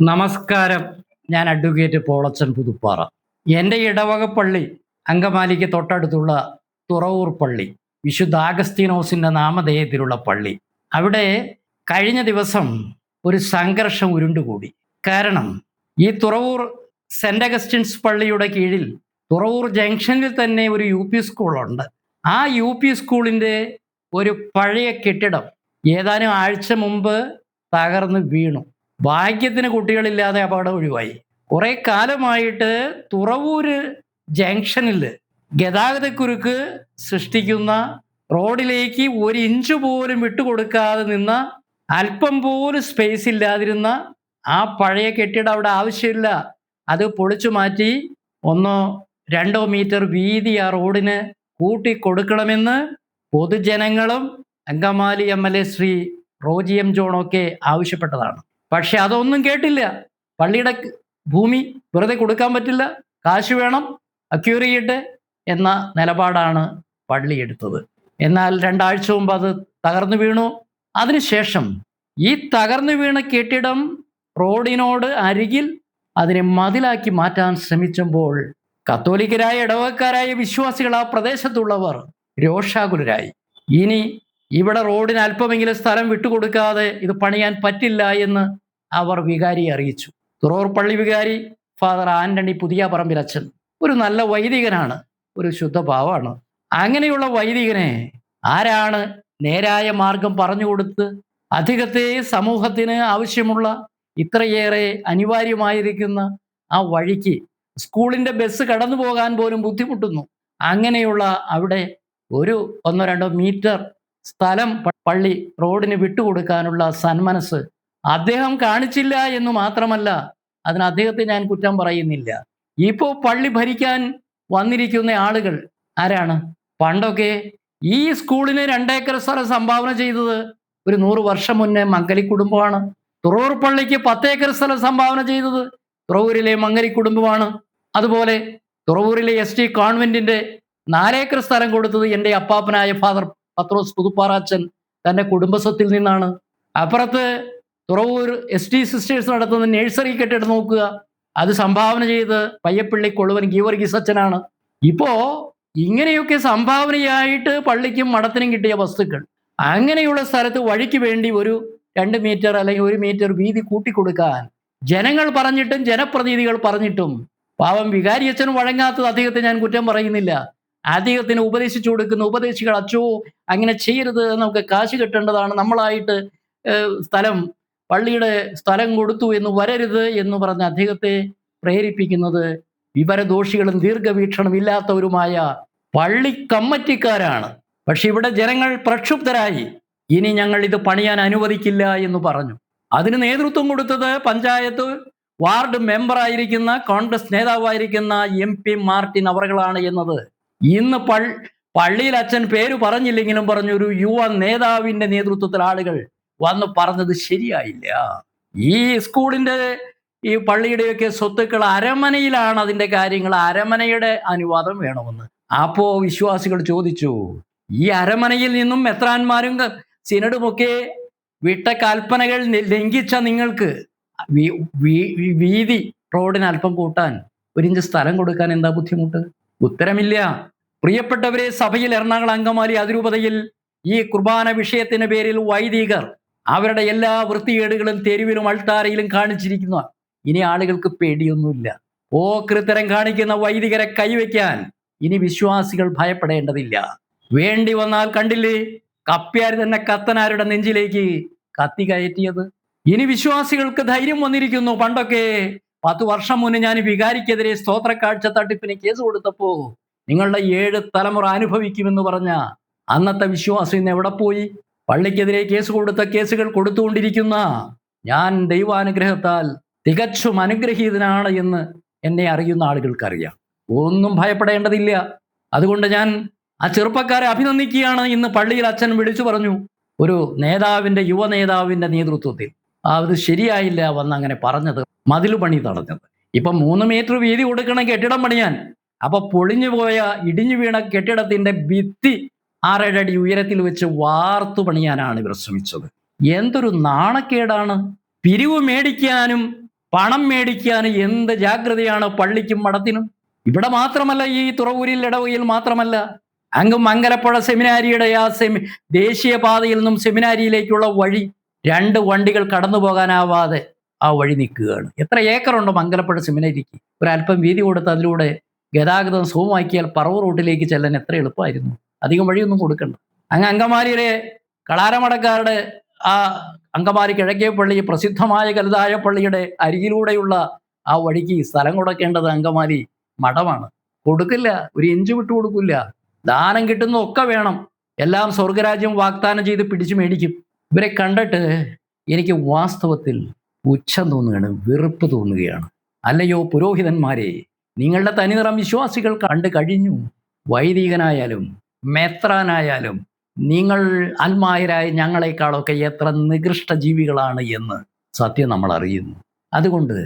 നമസ്കാരം. ഞാൻ അഡ്വക്കേറ്റ് പോളച്ചൻ പുതുപ്പാറ. എന്റെ ഇടവക പള്ളി അങ്കമാലിക്ക് തൊട്ടടുത്തുള്ള തുറവൂർ പള്ളി വിശുദ്ധ ആഗസ്തീനോസിന്റെ നാമധേയത്തിലുള്ള പള്ളി. അവിടെ കഴിഞ്ഞ ദിവസം ഒരു സംഘർഷം ഉരുണ്ടുകൂടി. കാരണം ഈ തുറവൂർ സെന്റ് അഗസ്റ്റിൻസ് പള്ളിയുടെ കീഴിൽ തുറവൂർ ജംഗ്ഷനിൽ തന്നെ ഒരു യു പി സ്കൂളുണ്ട്. ആ യു പി സ്കൂളിന്റെ ഒരു പഴയ കെട്ടിടം ഏതാനും ആഴ്ച മുമ്പ് തകർന്ന് വീണു. ഭാഗ്യത്തിന് കുട്ടികളില്ലാതെ അപകടം ഒഴിവായി. കുറെ കാലമായിട്ട് തുറവൂര് ജംഗ്ഷനിൽ ഗതാഗതക്കുരുക്ക് സൃഷ്ടിക്കുന്ന റോഡിലേക്ക് ഒരു ഇഞ്ച് പോലും വിട്ടുകൊടുക്കാതെ നിന്ന അല്പം പോലും സ്പേസ് ഇല്ലാതിരുന്ന ആ പഴയ കെട്ടിടം അവിടെ ആവശ്യമില്ല. അത് പൊളിച്ചു മാറ്റി ഒന്നോ രണ്ടോ മീറ്റർ വീതി ആ റോഡിന് കൂട്ടി കൊടുക്കണമെന്ന് പൊതുജനങ്ങളും Angamaly M L A Sri Roji M ജോണൊക്കെ ആവശ്യപ്പെട്ടതാണ്. പക്ഷെ അതൊന്നും കേട്ടില്ല. പള്ളിയുടെ ഭൂമി വെറുതെ കൊടുക്കാൻ പറ്റില്ല. കാശ് വേണം അക്യൂർ ചെയ്യട്ടെ എന്ന നിലപാടാണ് പള്ളി എടുത്തത്. എന്നാൽ രണ്ടാഴ്ച മുമ്പ് അത് തകർന്നു വീണു. അതിനുശേഷം ഈ തകർന്നു വീണ കെട്ടിടം റോഡിനോട് അരികിൽ അതിനെ മതിലാക്കി മാറ്റാൻ ശ്രമിച്ചപ്പോൾ കത്തോലിക്കരായ ഇടവക്കാരായ വിശ്വാസികൾ ആ പ്രദേശത്തുള്ളവർ രോഷാകുലരായി. ഇനി ഇവിടെ റോഡിന് അല്പമെങ്കിലും സ്ഥലം വിട്ടുകൊടുക്കാതെ ഇത് പണിയാൻ പറ്റില്ല എന്ന് അവർ വികാരിയെ അറിയിച്ചു. തുറവൂർ പള്ളി വികാരി ഫാദർ ആന്റണി പുതിയ പറമ്പിൽ പറമ്പിലച്ഛൻ ഒരു നല്ല വൈദികനാണ്. ഒരു ശുദ്ധ ഭാവമാണ് അങ്ങനെയുള്ള വൈദികനെ ആരാണ് നേരായ മാർഗം പറഞ്ഞു കൊടുത്ത് അധികത്തെ സമൂഹത്തിന് ആവശ്യമുള്ള ഇത്രയേറെ അനിവാര്യമായിരിക്കുന്ന ആ വഴിക്ക് സ്കൂളിന്റെ ബസ് കടന്നു പോകാൻ പോലും ബുദ്ധിമുട്ടുന്നു. അങ്ങനെയുള്ള അവിടെ ഒരു ഒന്നോ രണ്ടോ മീറ്റർ സ്ഥലം പള്ളി റോഡിന് വിട്ടുകൊടുക്കാനുള്ള സന്മനസ് അദ്ദേഹം കാണിച്ചില്ല എന്ന് മാത്രമല്ല അതിന് അദ്ദേഹത്തെ ഞാൻ കുറ്റം പറയുന്നില്ല. ഇപ്പോൾ പള്ളി ഭരിക്കാൻ വന്നിരിക്കുന്ന ആളുകൾ ആരാണ്? പണ്ടൊക്കെ ഈ സ്കൂളിന് രണ്ടേക്കർ സ്ഥലം സംഭാവന ചെയ്തത് ഒരു നൂറ് വർഷം മുന്നേ മംഗലി കുടുംബമാണ്. തുറവൂർ പള്ളിക്ക് പത്തേക്കർ സ്ഥലം സംഭാവന ചെയ്തത് തുറവൂരിലെ മംഗലി കുടുംബമാണ്. അതുപോലെ തുറവൂരിലെ എസ് ടി കോൺവെന്റിന്റെ നാലേക്കർ സ്ഥലം കൊടുത്തത് എന്റെ അപ്പാപ്പനായ ഫാദർ പത്രോസ് പുതുപ്പാറാച്ചൻ തന്റെ കുടുംബസ്വത്തിൽ നിന്നാണ്. അപ്പുറത്ത് തുറവൂർ എസ് ടി സിസ്റ്റേഴ്സ് നടത്തുന്ന നഴ്സറി കെട്ടിടം നോക്കുക. അത് സംഭാവന ചെയ്ത് പയ്യപ്പള്ളി കൊളുവൻ ഗീവർഗീസ് അച്ഛനാണ്. ഇപ്പോ ഇങ്ങനെയൊക്കെ സംഭാവനയായിട്ട് പള്ളിക്കും മഠത്തിനും കിട്ടിയ വസ്തുക്കൾ. അങ്ങനെയുള്ള സ്ഥലത്ത് വഴിക്ക് വേണ്ടി ഒരു രണ്ട് മീറ്റർ അല്ലെങ്കിൽ ഒരു മീറ്റർ വീതി കൂട്ടിക്കൊടുക്കാൻ ജനങ്ങൾ പറഞ്ഞിട്ടും ജനപ്രതിനിധികൾ പറഞ്ഞിട്ടും പാവം വികാരി അച്ഛനും വഴങ്ങാത്തത് അദ്ദേഹത്തെ ഞാൻ കുറ്റം പറയുന്നില്ല. അദ്ദേഹത്തിന് ഉപദേശിച്ചു കൊടുക്കുന്ന. ഉപദേശികൾ അച്ചോ അങ്ങനെ ചെയ്യരുത്. നമുക്ക് കാശ് കിട്ടേണ്ടതാണ്. നമ്മളായിട്ട് സ്ഥലം പള്ളിയുടെ സ്ഥലം കൊടുത്തു എന്ന് വരരുത് എന്ന് പറഞ്ഞ് അദ്ദേഹത്തെ പ്രേരിപ്പിക്കുന്നത് വിവരദോഷികളും ദീർഘവീക്ഷണം ഇല്ലാത്തവരുമായ പള്ളി കമ്മറ്റിക്കാരാണ് പക്ഷെ ഇവിടെ ജനങ്ങൾ പ്രക്ഷുബ്ധരായി. ഇനി ഞങ്ങൾ ഇത് പണിയാൻ അനുവദിക്കില്ല എന്ന് പറഞ്ഞു. അതിന് നേതൃത്വം കൊടുത്തത് പഞ്ചായത്ത് വാർഡ് മെമ്പറായിരിക്കുന്ന കോൺഗ്രസ് നേതാവായിരിക്കുന്ന എം പി മാർട്ടിൻ അവറുകളാണ് എന്നത്. ഇന്ന് പൾ പള്ളിയിൽ അച്ഛൻ പേര് പറഞ്ഞില്ലെങ്കിലും പറഞ്ഞു ഒരു യുവ നേതാവിന്റെ നേതൃത്വത്തിൽ ആളുകൾ വന്ന് പറഞ്ഞത് ശരിയായില്ല. ഈ സ്കൂളിന്റെ ഈ പള്ളിയുടെയൊക്കെ സ്വത്തുക്കൾ അരമനയിലാണ് അതിന്റെ കാര്യങ്ങൾ അരമനയുടെ അനുവാദം വേണമെന്ന്. അപ്പോ വിശ്വാസികൾ ചോദിച്ചു ഈ അരമനയിൽ നിന്നും മെത്രാന്മാരും സിനഡുമൊക്കെ വിട്ട കൽപ്പനകൾ ലംഘിച്ച നിങ്ങൾക്ക് വീതി റോഡിന് അല്പം കൂട്ടാൻ ഒരിഞ്ച് സ്ഥലം കൊടുക്കാൻ എന്താ ബുദ്ധിമുട്ട്? ഉത്തരമില്ല. പ്രിയപ്പെട്ടവരെ സഭയിൽ എറണാകുളം അങ്കമാലി അതിരൂപതയിൽ ഈ കുർബാന വിഷയത്തിന് പേരിൽ വൈദികർ അവരുടെ എല്ലാ വൃത്തികേടുകളും തെരുവിലും അൾത്താരയിലും കാണിച്ചിരിക്കുന്നു. ഇനി ആളുകൾക്ക് പേടിയൊന്നുമില്ല. ഓ കൃത്തരം കാണിക്കുന്ന വൈദികരെ കൈവയ്ക്കാൻ ഇനി വിശ്വാസികൾ ഭയപ്പെടേണ്ടതില്ല. വേണ്ടി വന്നാൽ കണ്ടില്ലേ? കപ്പ്യാർ തന്നെ കത്തനാരുടെ നെഞ്ചിലേക്ക് കത്തി കയറ്റിയത്. ഇനി വിശ്വാസികൾക്ക് ധൈര്യം വന്നിരിക്കുന്നു പണ്ടൊക്കെ. പത്ത് വർഷം മുന്നേ ഞാൻ വികാരിക്കെതിരെ സ്തോത്ര കാഴ്ച തട്ടിപ്പിന് കേസ് കൊടുത്തപ്പോ നിങ്ങളുടെ ഏഴ് തലമുറ അനുഭവിക്കുമെന്ന് പറഞ്ഞ അന്നത്തെ വിശ്വാസം ഇന്ന് എവിടെ പോയി? പള്ളിക്കെതിരെ കേസ് കൊടുത്ത കേസുകൾ കൊടുത്തുകൊണ്ടിരിക്കുന്ന ഞാൻ ദൈവാനുഗ്രഹത്താൽ തികച്ചും അനുഗ്രഹീതനാണ് എന്ന് എന്നെ അറിയുന്ന ആളുകൾക്കറിയാം. ഒന്നും ഭയപ്പെടേണ്ടതില്ല. അതുകൊണ്ട് ഞാൻ ആ ചെറുപ്പക്കാരെ അഭിനന്ദിക്കുകയാണ്. ഇന്ന് പള്ളിയിൽ അച്ഛൻ വിളിച്ചു പറഞ്ഞു ഒരു നേതാവിന്റെ യുവ നേതാവിന്റെ നേതൃത്വത്തിൽ അത് ശരിയായില്ല വന്ന് അങ്ങനെ പറഞ്ഞത്. മതിൽ പണി തടഞ്ഞത്. ഇപ്പൊ മൂന്ന് മീറ്റർ വീതി കൊടുക്കണം കെട്ടിടം പണിയാൻ അപ്പൊ പൊളിഞ്ഞു പോയ ഇടിഞ്ഞു വീണ കെട്ടിടത്തിന്റെ ഭിത്തി ആറേഴടി ഉയരത്തിൽ വെച്ച് വാർത്തു പണിയാനാണ് ഇവർ ശ്രമിച്ചത്. എന്തൊരു നാണക്കേടാണ്. പിരിവ് മേടിക്കാനും പണം മേടിക്കാനും എന്ത് ജാഗ്രതയാണ് പള്ളിക്കും മഠത്തിനും. ഇവിടെ മാത്രമല്ല ഈ തുറവൂരിൽ ഇടവയിൽ മാത്രമല്ല അങ്ങ് മംഗലപ്പുഴ സെമിനാരിയുടെ ആ സെമി ദേശീയപാതയിൽ നിന്നും സെമിനാരിയിലേക്കുള്ള വഴി രണ്ട് വണ്ടികൾ കടന്നു പോകാനാവാതെ ആ വഴി നിൽക്കുകയാണ്. എത്ര ഏക്കറുണ്ട് മംഗലപ്പുഴ ഒരു ഒരല്പം വീതി കൊടുത്ത് അതിലൂടെ ഗതാഗതം സുഖമാക്കിയാൽ പറവ് റൂട്ടിലേക്ക് ചെല്ലാൻ എത്ര എളുപ്പമായിരുന്നു? അധികം വഴിയൊന്നും കൊടുക്കണ്ട. അങ്ങ് അങ്കമാലിയിലെ കളാരമടക്കാരുടെ ആ അങ്കമാലി കിഴക്കേ പള്ളി പ്രസിദ്ധമായ കലുതായ പള്ളിയുടെ അരികിലൂടെയുള്ള ആ വഴിക്ക് സ്ഥലം കൊടുക്കേണ്ടത് അങ്കമാലി മഠമാണ്. കൊടുക്കില്ല. ഒരു ഇഞ്ച് വിട്ടു കൊടുക്കില്ല. ദാനം കിട്ടുന്നതൊക്കെ വേണം. എല്ലാം സ്വർഗരാജ്യം വാഗ്ദാനം ചെയ്ത് പിടിച്ചു മേടിക്കും. ഇവരെ കണ്ടിട്ട് എനിക്ക് വാസ്തവത്തിൽ പുച്ഛം തോന്നുകയാണ് വെറുപ്പ് തോന്നുകയാണ്. അല്ലയോ പുരോഹിതന്മാരെ നിങ്ങളുടെ തനിനിറം വിശ്വാസികൾ കണ്ടു കഴിഞ്ഞു. വൈദികനായാലും മെത്രാനായാലും നിങ്ങൾ അൽമായരായ ഞങ്ങളെക്കാളൊക്കെ എത്ര നികൃഷ്ട ജീവികളാണ് എന്ന് സത്യം നമ്മൾ അറിയുന്നു. അതുകൊണ്ട്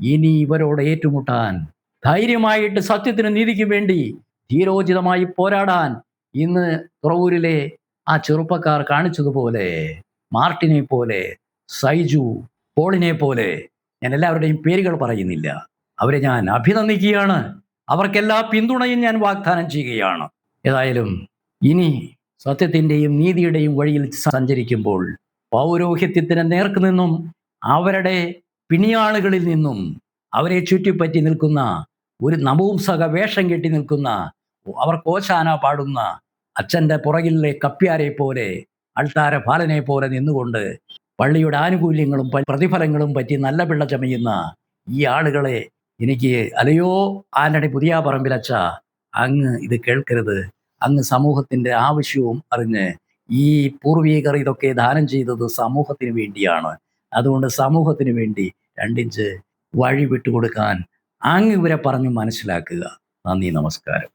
ഇനി ഇവരോട് ഏറ്റുമുട്ടാൻ ധൈര്യമായിട്ട് സത്യത്തിന് നീതിക്കും വേണ്ടി ധീരോചിതമായി പോരാടാൻ ഇന്ന് തുറവൂരിലെ ആ ചെറുപ്പക്കാർ കാണിച്ചതുപോലെ മാർട്ടിനെ പോലെ സൈജു പോളിനെ പോലെ ഞാൻ എല്ലാവരുടെയും പേരുകൾ പറയുന്നില്ല. അവരെ ഞാൻ അഭിനന്ദിക്കുകയാണ്. അവർക്കെല്ലാ പിന്തുണയും ഞാൻ വാഗ്ദാനം ചെയ്യുകയാണ്. ഏതായാലും ഇനി സത്യത്തിന്റെയും നീതിയുടെയും വഴിയിൽ സഞ്ചരിക്കുമ്പോൾ പൗരോഹിത്യത്തിന് നേർക്ക് നിന്നും അവരുടെ പിണിയാളുകളിൽ നിന്നും അവരെ ചുറ്റിപ്പറ്റി നിൽക്കുന്ന ഒരു നപുംസക വേഷം കെട്ടി നിൽക്കുന്ന അവർ കോശാന പാടുന്ന അച്ഛന്റെ പുറകിലെ കപ്പ്യാരെ പോലെ അൾത്താര ബാലനെ പോലെ നിന്നുകൊണ്ട് പള്ളിയുടെ ആനുകൂല്യങ്ങളും പ്രതിഫലങ്ങളും പറ്റി നല്ല പിള്ള ചമയുന്ന ഈ ആളുകളെ എനിക്ക് അലയോ ആന്റണി പുതിയ പറമ്പിലച്ച അങ്ങ് ഇത് കേൾക്കരുത്. അങ്ങ് സമൂഹത്തിന്റെ ആവശ്യവും അറിഞ്ഞ് ഈ പൂർവീകർ ഇതൊക്കെ ദാനം ചെയ്തത് സമൂഹത്തിന് വേണ്ടിയാണ്. അതുകൊണ്ട് സമൂഹത്തിന് വേണ്ടി രണ്ടിഞ്ച് വഴി വിട്ടുകൊടുക്കാൻ അങ്ങ് ഇവരെ പറഞ്ഞു മനസ്സിലാക്കുക. നന്ദി നമസ്കാരം.